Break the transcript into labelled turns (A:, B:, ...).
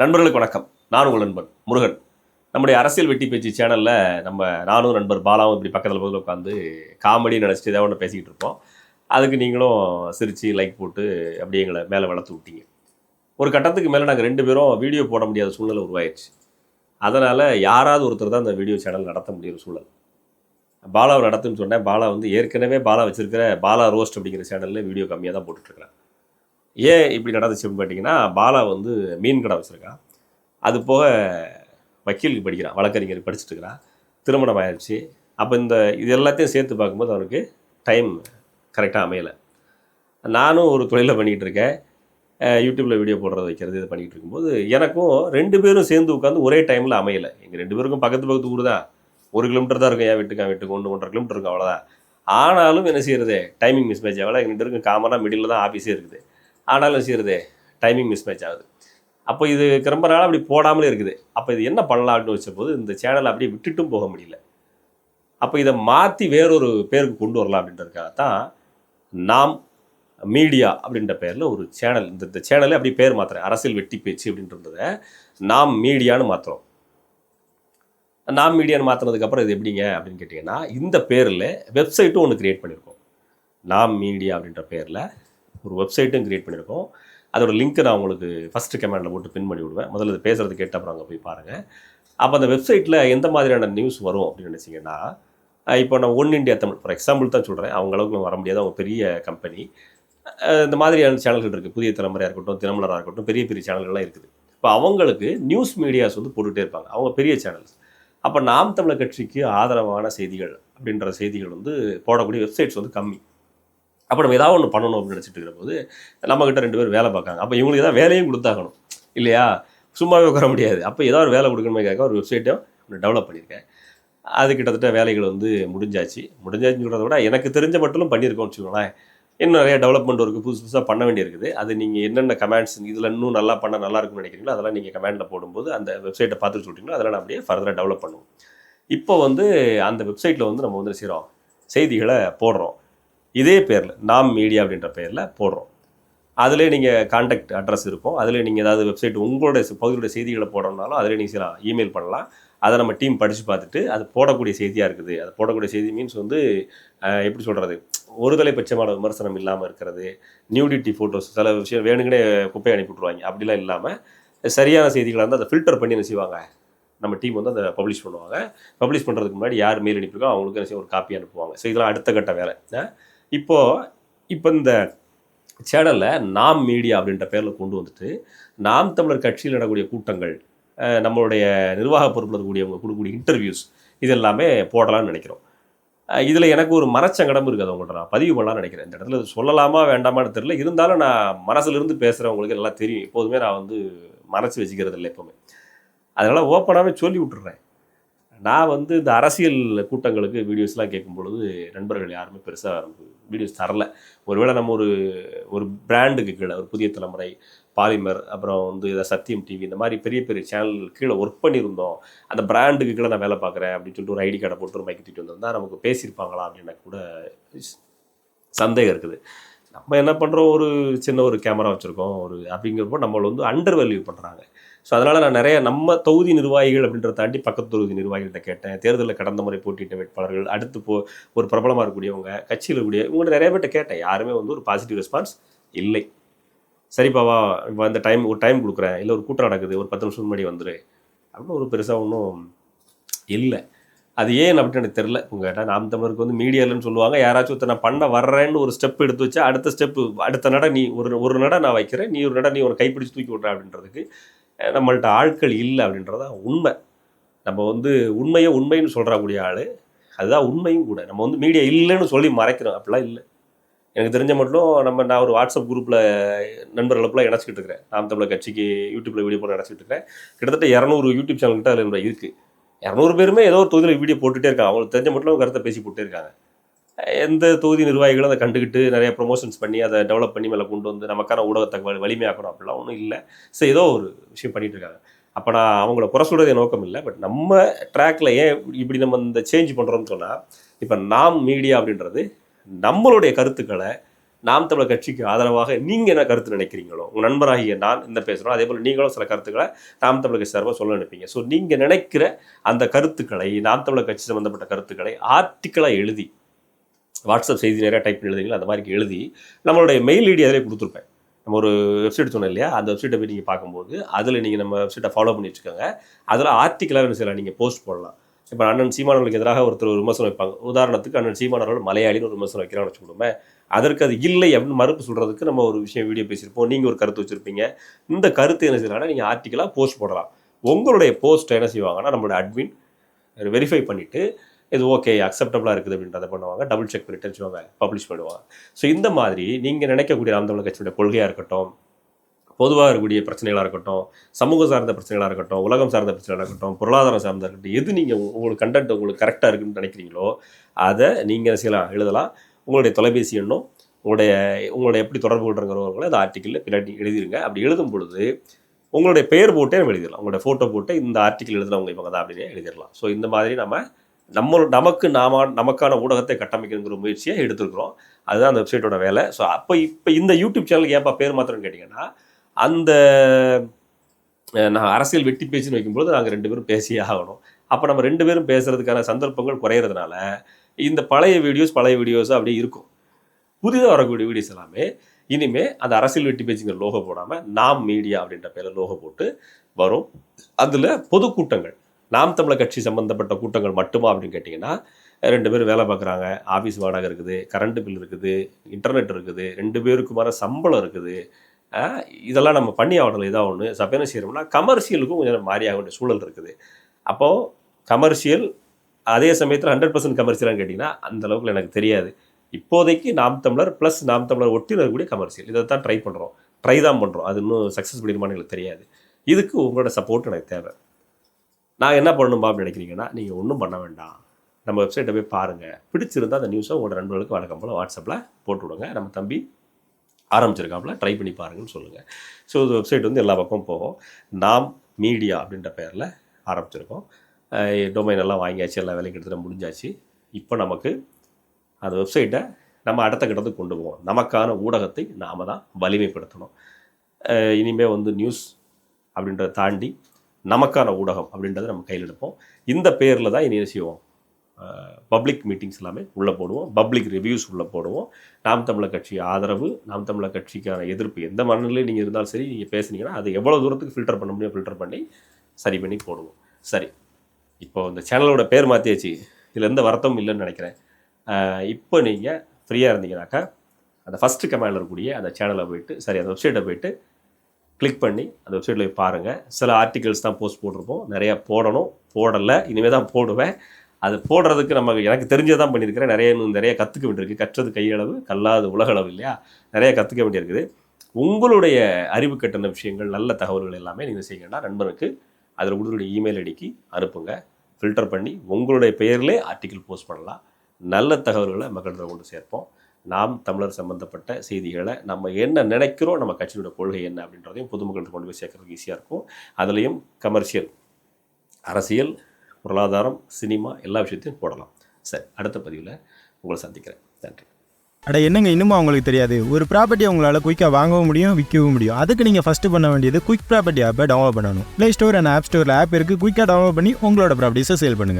A: நண்பர்களுக்கு வணக்கம். நான் உங்கள் நண்பன் முருகன். நம்முடைய அரசியல் வெட்டி பேச்சு சேனலில் நம்ம நானும் நண்பர் பாலாவும் இப்படி பக்கத்தில் பக்கத்தில் உட்காந்து காமெடி நினச்சிட்டு ஏதாவது ஒன்று பேசிக்கிட்டு இருப்போம். அதுக்கு நீங்களும் சிரித்து லைக் போட்டு அப்படியே எங்களை மேலே வளர்த்து விட்டீங்க. ஒரு கட்டத்துக்கு மேலே நாங்கள் ரெண்டு பேரும் வீடியோ போட முடியாத சூழ்நிலை உருவாயிடுச்சு அதனால் யாராவது ஒருத்தர் தான் அந்த வீடியோ சேனல் நடத்த முடியிற சூழல். பாலாவை நடத்துன்னு சொன்னேன். பாலா வந்து ஏற்கனவே பாலா வச்சுருக்கிற பாலா ரோஸ்ட் அப்படிங்கிற சேனலில் வீடியோ கம்மியாக தான் போட்டுட்ருக்கிறேன் ஏன் இப்படி நடந்துச்சு அப்படின்னு பார்த்தீங்கன்னா பாலா வந்து மீன் கடை வச்சுருக்கான் அது போக வக்கீலுக்கு படிக்கிறான் வழக்கறிஞர் படிச்சுட்டு இருக்கிறான் திருமணம் ஆயிடுச்சு அப்போ இந்த இது எல்லாத்தையும் சேர்த்து பார்க்கும்போது அவனுக்கு டைம் கரெக்டாக அமையலை. நானும் ஒரு தொழிலை பண்ணிகிட்டு இருக்கேன். யூடியூப்பில் வீடியோ போடுறது வைக்கிறது இது பண்ணிகிட்டு இருக்கும்போது எனக்கும் ரெண்டு பேரும் சேர்ந்து உட்காந்து ஒரே டைமில் அமையலை. எங்கள் ரெண்டு பேருக்கும் பக்கத்து பக்கத்து ஊர் தான். ஒரு கிலோமீட்டர் தான் இருக்கும். என் வீட்டுக்கு என் வீட்டுக்கு ஒன்று ஒன்றரை கிலோமீட்டர் இருக்கும் அவ்வளோதான் ஆனாலும் என்ன செய்யறது? டைமிங் மிஸ் மேட்ச் ஆகல. எங்கள் ரெண்டு பேருக்கும் காமனாக மிடில் தான் ஆஃபீஸே இருக்குது. ஆனாலும் செய்யறது டைமிங் மிஸ் மேட்ச் ஆகுது. அப்போ இது ரொம்ப நாள் அப்படி போடாமலே இருக்குது. அப்போ இது என்ன பண்ணலாம் அப்படின்னு வச்சபோது இந்த சேனலை அப்படியே விட்டுட்டும் போக முடியல. அப்போ இதை மாற்றி வேறொரு பேருக்கு கொண்டு வரலாம் அப்படின்றதுக்காக தான் நாம் மீடியா அப்படின்ற பேரில் ஒரு சேனல் இந்த இந்த சேனலே அப்படி பேர் மாற்றுறேன் அரசியல் வெட்டி பேச்சு அப்படின்றத நாம் மீடியான்னு மாற்றுறோம் நாம் மீடியான்னு மாற்றினதுக்கப்புறம் இது எப்படிங்க அப்படின்னு கேட்டிங்கன்னா இந்த பேரில் வெப்சைட்டும் ஒன்று க்ரியேட் பண்ணியிருக்கோம் நாம் மீடியா அப்படின்ற பேரில் ஒரு வெப்சைட்டும் க்ரியேட் பண்ணியிருக்கோம். அதோட லிங்க்கை நான் உங்களுக்கு ஃபஸ்ட்டு கமெண்டில் போட்டு பின் பண்ணி விடுவேன். முதல்ல இது பேசுகிறது கேட்ட அப்புறம் அங்கே போய் பாருங்கள் அப்போ அந்த வெப்சைட்டில் எந்த மாதிரியான நியூஸ் வரும் அப்படின்னு நினச்சிங்கன்னா இப்போ நான் One India Tamil for example தான் சொல்கிறேன் அவங்க அளவுக்கு வர முடியாது. அவங்க பெரிய கம்பெனி இந்த மாதிரியான சேனல்கள் இருக்குது புதிய தலைமுறையாக இருக்கட்டும் தினமலராக இருக்கட்டும் பெரிய பெரிய சேனல்கள்லாம் இருக்குது. இப்போ அவங்களுக்கு நியூஸ் மீடியாஸ் வந்து போட்டுகிட்டே இருப்பாங்க. அவங்க பெரிய சேனல்ஸ் அப்போ நாம் தமிழர் கட்சிக்கு ஆதரவான செய்திகள் அப்படின்ற செய்திகள் வந்து போடக்கூடிய வெப்சைட்ஸ் வந்து கம்மி. அப்போ நம்ம ஏதாவது ஒன்று பண்ணணும் அப்படின்னு நினச்சிட்டு இருக்கிற போது நம்மக்கிட்ட ரெண்டு பேர் வேலை பார்க்காங்க அப்போ இவங்களுக்கு ஏதாவது வேலையும் கொடுத்தாகணும். இல்லையா? சும்மாவே உட்கார முடியாது. அப்போ ஏதாவது ஒரு வேலை கொடுக்கணுமே கேட்க ஒரு வெப்சைட்டையும் ஒன்று டெவலப் பண்ணியிருக்கேன். அது கிட்டத்தட்ட வேலைகள் வந்து முடிஞ்சாச்சு. முடிஞ்சாச்சுன்னு சொல்கிறத விட எனக்கு தெரிஞ்ச மட்டும் பண்ணியிருக்கோம்னு வச்சுக்கோங்களேன். இன்னும் நிறைய டெவலப்மெண்ட் இருக்குது புதுசு புதுசாக பண்ண வேண்டியிருக்குது. அது நீங்கள் என்னென்ன கமெண்ட்ஸ் இதில் இன்னும் நல்லா பண்ண நல்லா இருக்கும்னு நினைக்கிறீங்களோ அதெல்லாம் நீங்கள் கமெண்டில் போடும்போது அந்த வெப்சைட்டை பார்த்து சொல்லிட்டீங்களோ அதெல்லாம் நான் அப்படியே ஃபர்தராக டெவலப் பண்ணுவோம். இப்போ வந்து அந்த வெப்சைட்டில் வந்து நம்ம வந்து செய்கிறோம் செய்திகளை போடுறோம். இதே பேரில் நாம் மீடியா அப்படின்ற பேரில் போடுறோம். அதிலே நீங்கள் காண்டாக்ட் அட்ரஸ் இருக்கும். அதில் நீங்கள் ஏதாவது வெப்சைட் உங்களுடைய பகுதியுடைய செய்திகளை போடணும்னாலும் அதில் நீங்கள் சில இமெயில் பண்ணலாம். அதை நம்ம டீம் படித்து பார்த்துட்டு அது போடக்கூடிய செய்தியாக இருக்குது. அது போடக்கூடிய செய்தி மீன்ஸ் வந்து எப்படி சொல்கிறது ஒரு தலைப்பட்சமான விமர்சனம் இல்லாமல் இருக்கிறது. நியூடிட்டி ஃபோட்டோஸ் சில விஷயம் வேணுங்கனே குப்பையை அனுப்பி விட்ருவாங்க அப்படிலாம் இல்லாமல் சரியான செய்திகளை வந்து அதை ஃபில்டர் பண்ணி என்ன செய்வாங்க? நம்ம டீம் வந்து அதை பப்ளிஷ் பண்ணுவாங்க. பப்ளிஷ் பண்ணுறதுக்கு முன்னாடி யார் மெயில் அனுப்பியிருக்கோ அவங்களுக்கு என்ன செய்ய ஒரு காப்பி அனுப்புவாங்க. ஸோ இதெல்லாம் அடுத்த கட்ட வேலை. இப்போது இப்போ இந்த சேனலை நாம் மீடியா அப்படின்ற பேரில் கொண்டு வந்துட்டு நாம் தமிழர் கட்சியில் நடக்கூடிய கூட்டங்கள் நம்மளுடைய நிர்வாக பொறுப்பில் இருக்கக்கூடியவங்க கொடுக்கக்கூடிய இன்டர்வியூஸ் இது எல்லாமே போடலாம்னு நினைக்கிறோம். இதில் எனக்கு ஒரு மனச்சங்கடம் இருக்குது அவங்கள்ட்ட நான் பதிவு பண்ணலாம்னு நினைக்கிறேன். இந்த இடத்துல சொல்லலாமா வேண்டாமான்னு தெரியல. இருந்தாலும் நான் மனசுலேருந்து பேசுகிறவங்களுக்கு எல்லாம் தெரியும். எப்போதுமே நான் வந்து மறைச்சி வச்சுக்கிறது இல்லை எப்போவுமே. அதனால் ஓப்பனாகவே சொல்லி விட்டுறேன். நான் வந்து இந்த அரசியல் கூட்டங்களுக்கு வீடியோஸ்லாம் கேட்கும் பொழுது நண்பர்கள் யாருமே பெருசாக வீடியோஸ் தரல. ஒருவேளை நம்ம ஒரு ஒரு பிராண்டுக்கு கீழே ஒரு புதிய தலைமுறை பாலிமர் அப்புறம் வந்து இதை சத்தியம் டிவி இந்த மாதிரி பெரிய பெரிய சேனல் கீழே ஒர்க் பண்ணியிருந்தோம். அந்த பிராண்டுக்கு கீழே நான் வேலை பார்க்குறேன் அப்படின்னு சொல்லிட்டு ஒரு ஐடி கார்டை போட்டு ஒரு மைக்கு தூக்கிட்டு வந்திருந்தா நமக்கு பேசியிருப்பாங்களா அப்படின்னு கூட சந்தேகம் இருக்குது. நம்ம என்ன பண்ணுறோம் ஒரு சின்ன ஒரு கேமரா வச்சுருக்கோம். ஒரு அப்படிங்கிறப்போ நம்மளை வந்து அண்டர் வேல்யூ பண்ணுறாங்க ஸோ அதனால் நான் நிறைய நம்ம தொகுதி நிர்வாகிகள் அப்படின்றத தாண்டி பக்கத்து தொகுதி நிர்வாகிகள்கிட்ட கேட்டேன். தேர்தலில் கடந்த முறை போட்டியிட்ட வேட்பாளர்கள் அடுத்து போ ஒரு பிரபலமாக இருக்கக்கூடியவங்க கட்சியில் இருக்கக்கூடிய இவங்கள்ட்ட நிறைய பேர்ட்ட கேட்டேன். யாருமே வந்து ஒரு பாசிட்டிவ் ரெஸ்பான்ஸ் இல்லை. சரிப்பாவா இப்போ அந்த டைம் ஒரு டைம் கொடுக்குறேன். இல்லை ஒரு கூட்டம் நடக்குது. ஒரு பத்து நிமிஷம் முன்னாடி வந்துரு. அப்படின்னு ஒரு பெருசாக ஒன்றும் இல்லை. அது ஏன் அப்படின்னு எனக்கு தெரில உங்கள் கேட்டால் நாம் தமிழருக்கு வந்து மீடியாலன்னு சொல்லுவாங்க. யாராச்சும் ஒருத்தர் நான் பண்ண வர்றேன்னு ஒரு ஸ்டெப் எடுத்து வச்சா அடுத்த ஸ்டெப்பு அடுத்த நட நீ ஒரு ஒரு நட நான் வைக்கிறேன். நீ ஒரு நட நீ ஒரு கைப்பிடிச்சு தூக்கி விட்ற அப்படின்றதுக்கு நம்மள்ட்ட ஆட்கள் இல்லை அப்படின்றதா உண்மை. நம்ம வந்து உண்மையை உண்மைன்னு சொல்கிறக்கூடிய ஆள் அதுதான் உண்மையும் கூட. நம்ம வந்து மீடியா இல்லைன்னு சொல்லி மறைக்கிறோம். அப்படிலாம் இல்லை. எனக்கு தெரிஞ்ச மட்டும் நம்ம நான் ஒரு வாட்ஸ்அப் குரூப்பில் நண்பர்களுக்குலாம் இணைச்சிக்கிட்டு இருக்கிறேன். நாம் தமிழர் கட்சிக்கு யூடியூப்பில் வீடியோ போட்டு இணைச்சிக்கிட்டு இருக்கிறேன். கிட்டத்தட்ட இரநூறு யூடியூப் சேனல்கிட்ட அதில் இருக்குது இரநூறு பேருமே ஏதோ ஒரு தொகுதியில் வீடியோ போட்டுகிட்டே இருக்காங்க. அவங்களுக்கு தெரிஞ்ச மட்டும் அவங்க கருத்தை பேசி போட்டே இருக்காங்க. எந்த தொகுதி நிர்வாகிகளும் அதை கண்டுக்கிட்டு நிறைய ப்ரொமோஷன்ஸ் பண்ணி அதை டெவலப் பண்ணி மேலே கொண்டு வந்து நமக்கான ஊடகத்தை வலிமையாக்கணும் அப்படிலாம் ஒன்றும் இல்லை. ஸோ ஏதோ ஒரு விஷயம் பண்ணிகிட்டு இருக்காங்க. அப்போ நான் அவங்கள குறை சொல்கிறது நோக்கம் இல்லை. பட் நம்ம ட்ராக்ல ஏன் இப்படி நம்ம இந்த சேஞ்ச் பண்ணுறோம்னு சொன்னால் இப்போ நாம் மீடியா அப்படின்றது நம்மளுடைய கருத்துக்களை நாம் தமிழர் கட்சிக்கு ஆதரவாக நீங்கள் என்ன கருத்து நினைக்கிறீங்களோ உங்கள் நண்பராகிய நான் இந்த பேசுகிறோம் அதே போல் நீங்களும் சில கருத்துக்களை நாம் தமிழர் கட்சி சார்பாக சொல்ல நினைப்பீங்க. ஸோ நீங்கள் நினைக்கிற அந்த கருத்துக்களை நாம் தமிழர் கட்சி சம்மந்தப்பட்ட கருத்துக்களை ஆர்டிக்கலாக எழுதி வாட்ஸ்அப் செய்தி நிறையா டைப் எழுதுங்களா அந்த மாதிரி எழுதி நம்மளுடைய மெயில் ஐடி அதிலே கொடுத்துருப்பேன். நம்ம ஒரு வெப்சைட் சொன்னோம் இல்லையா? அந்த வெப்சைட்டை போய் நீங்கள் பார்க்கும்போது அதில் நீங்கள் நம்ம வெப்சைட்டை ஃபாலோ பண்ணி வச்சுக்கோங்க. அதில் ஆர்டிக்கலாக என்ன செய்யலாம் நீங்கள் போஸ்ட் போடலாம். இப்போ அண்ணன் சீமானவர்களுக்கு எதிராக ஒருத்தர் ஒரு விமர்சனம் வைப்பாங்க. உதாரணத்துக்கு அண்ணன் சீமானவர்கள் மலையாளின்னு ஒரு விமர்சனம் வைக்கிறான்னு வச்சுக்கோமே அதற்கு அது இல்லை அப்படின்னு மறுப்பு சொல்கிறதுக்கு நம்ம ஒரு விஷயம் வீடியோ பேசியிருப்போம். நீங்கள் ஒரு கருத்து வச்சுருப்பீங்க. இந்த கருத்து என்ன செய்யலாம்னா நீங்கள் ஆர்டிக்கலாக போஸ்ட் போடலாம். உங்களுடைய போஸ்ட்டை என்ன செய்வாங்கன்னா நம்மளோட அட்மின் வெரிஃபை பண்ணிவிட்டு இது ஓகே அக்செப்டபுளாக இருக்குது அப்படின்றத பண்ணுவாங்க. டபுள் செக் பண்ணிட்டு வச்சுவாங்க பப்ளிஷ் பண்ணுவாங்க. ஸோ இந்த மாதிரி நீங்கள் நினைக்கக்கூடிய நாம் தமிழர் கட்சியுடைய கொள்கையாக இருக்கட்டும் பொதுவாக இருக்கக்கூடிய பிரச்சனைகளாக இருக்கட்டும் சமூக சார்ந்த பிரச்சனைகளாக இருக்கட்டும் உலகம் சார்ந்த பிரச்சனைகளாக இருக்கட்டும் பொருளாதாரம் சார்ந்த இருக்கட்டும் எது நீங்கள் உங்களுக்கு கண்டென்ட் உங்களுக்கு கரெக்டாக இருக்குன்னு நினைக்கிறீங்களோ அதை நீங்கள் செய்யலாம்? எழுதலாம். உங்களுடைய தொலைபேசி எண்ணும் உங்களுடைய உங்களுடைய எப்படி தொடர்பு கொள்றங்கிறவங்களை அந்த ஆர்டிக்கலில் பின்னாடி எழுதிருங்க. அப்படி எழுதும் பொழுது உங்களுடைய பெயர் போட்டே நம்ம எழுதிடலாம். உங்களுடைய ஃபோட்டோ போட்டு இந்த ஆர்டிக்கல் எழுதுனவங்க இவங்க தான் அப்படின்னு எழுதிடலாம். ஸோ இந்த மாதிரி நம்ம நம்ம நமக்கு நாம நமக்கான ஊடகத்தை கட்டமைக்கணுங்கிற முயற்சியை எடுத்துருக்குறோம். அதுதான் அந்த வெப்சைட்டோட வேலை. ஸோ அப்போ இப்போ இந்த யூடியூப் சேனலுக்கு ஏன்ப்பா பேர் மாத்திரம்னு கேட்டிங்கன்னா அந்த நான் அரசியல் வெட்டி பேச்சுன்னு வைக்கும்போது நாங்கள் ரெண்டு பேரும் பேசியே ஆகணும். அப்போ நம்ம ரெண்டு பேரும் பேசுகிறதுக்கான சந்தர்ப்பங்கள் குறையிறதுனால இந்த பழைய வீடியோஸ் பழைய வீடியோஸாக அப்படியே இருக்கும். புதிதாக வரக்கூடிய வீடியோஸ் எல்லாமே இனிமேல் அந்த அரசியல் வெட்டி பேச்சுங்கிற லோகோ போடாமல் நாம் மீடியா அப்படின்ற பேரில் லோகோ போட்டு வரும். அதில் பொதுக்கூட்டங்கள். நாம் தமிழர் கட்சி சம்பந்தப்பட்ட கூட்டங்கள் மட்டுமா அப்படின்னு கேட்டிங்கன்னா ரெண்டு பேரும் வேலை பார்க்குறாங்க. ஆஃபீஸ் வாடகை இருக்குது கரண்ட் பில் இருக்குது இன்டர்நெட் இருக்குது ரெண்டு பேருக்குமான சம்பளம் இருக்குது. இதெல்லாம் நம்ம பண்ணி ஆகணும். இதாக ஒன்று சப்ப செய்கிறோம்னா கமர்ஷியலுக்கும் கொஞ்சம் மாறியாக வேண்டிய சூழல் இருக்குது. அப்போது கமர்ஷியல் அதே சமயத்தில் ஹண்ட்ரட் பர்சன்ட் கமர்ஷியலான்னு கேட்டிங்கன்னா அந்த அளவுக்கு எனக்கு தெரியாது. இப்போதைக்கு நாம் தமிழர் ப்ளஸ் நாம் தமிழர் ஒட்டி இருக்கக்கூடிய கமர்ஷியல் இதை தான் ட்ரை பண்ணுறோம் ட்ரை தான் பண்ணுறோம் அது இன்னும் சக்ஸஸ் பண்ணிடுமான்னு எனக்கு தெரியாது. இதுக்கு உங்களோட சப்போர்ட் எனக்கு தேவை. நான் என்ன பண்ணணும்பா அப்படின்னு நினைக்கிறீங்கன்னா நீங்கள் ஒன்றும் பண்ண வேண்டாம். நம்ம வெப்சைட்டை போய் பாருங்கள் பிடிச்சிருந்தால் அந்த நியூஸை உங்களோட நண்பர்களுக்கு வழக்கம் போல் வாட்ஸ்அப்பில் போட்டு விடுங்க. நம்ம தம்பி ஆரம்பிச்சிருக்காப்புல ட்ரை பண்ணி பாருங்கன்னு சொல்லுங்கள் ஸோ இந்த வெப்சைட் வந்து எல்லா பக்கமும் போகும். நாம் மீடியா அப்படின்ற பெயரில் ஆரம்பிச்சிருக்கோம். டொமைன் எல்லாம் வாங்கியாச்சு எல்லா வேலைக்கு எடுத்துகிட்டு முடிஞ்சாச்சு. இப்போ நமக்கு அந்த வெப்சைட்டை நம்ம அடுத்த கட்டத்துக்கு கொண்டு போவோம். நமக்கான ஊடகத்தை நாம் தான் வலிமைப்படுத்தணும். இனிமேல் வந்து நியூஸ் அப்படின்றத தாண்டி நமக்கான ஊடகம் அப்படின்றத நம்ம கையில் எடுப்போம். இந்த பேரில் தான் இனி என்ன செய்வோம்? பப்ளிக் மீட்டிங்ஸ் எல்லாமே உள்ளே போடுவோம். பப்ளிக் ரிவ்யூஸ் உள்ளே போடுவோம். நாம் தமிழர் கட்சி ஆதரவு நாம் தமிழர் கட்சிக்கான எதிர்ப்பு எந்த மனநிலையில் நீங்கள் இருந்தாலும் சரி நீங்கள் பேசுனீங்கன்னா அது எவ்வளோ தூரத்துக்கு ஃபில்டர் பண்ண முடியும் ஃபில்டர் பண்ணி சரி பண்ணி போடுவோம். சரி. இப்போ இந்த சேனலோட பேர் மாற்றியாச்சு இதில் எந்த வருத்தமும் இல்லைன்னு நினைக்கிறேன். இப்போ நீங்கள் ஃப்ரீயாக இருந்தீங்கன்னாக்கா அந்த ஃபஸ்ட்டு கமெண்டில் இருக்கக்கூடிய அந்த சேனலை போயிட்டு சரி அந்த வெப்சைட்டை போயிட்டு கிளிக் பண்ணி அந்த வெப்சைட்டில் போய் பாருங்கள் சில ஆர்டிகல்ஸ் தான் போஸ்ட் போட்டிருப்போம். நிறையா போடணும். போடலை. இனிமேல் தான் போடுவேன். அது போடுறதுக்கு நம்ம எனக்கு தெரிஞ்சதான் தான் பண்ணியிருக்கிறேன். நிறைய இன்னும் நிறைய கற்றுக்க வேண்டியிருக்கு. கற்றது கையளவு கல்லாது உலகளவு இல்லையா? நிறைய கற்றுக்க வேண்டியிருக்குது. உங்களுடைய அறிவு கட்டண விஷயங்கள் நல்ல தகவல்கள் எல்லாமே நீங்கள் செய்யுங்கன்னா நண்பனுக்கு அதில் உங்களுடைய இமெயில் ஐடிக்கு அனுப்புங்க. ஃபில்டர் பண்ணி உங்களுடைய பெயர்லேயே ஆர்டிக்கிள் போஸ்ட் பண்ணலாம். நல்ல தகவல்களை மக்களிடம் கொண்டு சேர்ப்போம். நாம் தமிழர் சம்பந்தப்பட்ட செய்திகளை நம்ம என்ன நினைக்கிறோம் நம்ம கட்சியோட கொள்கை என்ன அப்படின்றதையும் பொதுமக்கள்கிட்ட கொண்டு போய் சேர்க்கறதுக்கு ஈஸியாக இருக்கும். அதுலேயும் கமர்ஷியல் அரசியல் பொருளாதாரம் சினிமா எல்லா விஷயத்தையும் போடலாம். சரி அடுத்த பதிவில் உங்களை சந்திக்கிறேன். நன்றி.
B: அட என்னங்க இன்னும் அவங்களுக்கு தெரியாது? ஒரு ப்ராப்பர்ட்டி உங்களால் குயிக்காக வாங்கவும் முடியும் விற்கவும் முடியும். அதுக்கு நீங்கள் ஃபஸ்ட்டு பண்ண வேண்டியது குயிக் ப்ராப்பர்ட்டி ஆப்பை டவுன்லோட் பண்ணணும். ப்ளே ஸ்டோர் அண்ட் ஆப் ஸ்டோரில் ஆப் இருக்குது குயிக்காக டவுன்லோட் பண்ணி உங்களோட ப்ராப்பர்ட்டிஸை சேல் பண்ணுங்கள்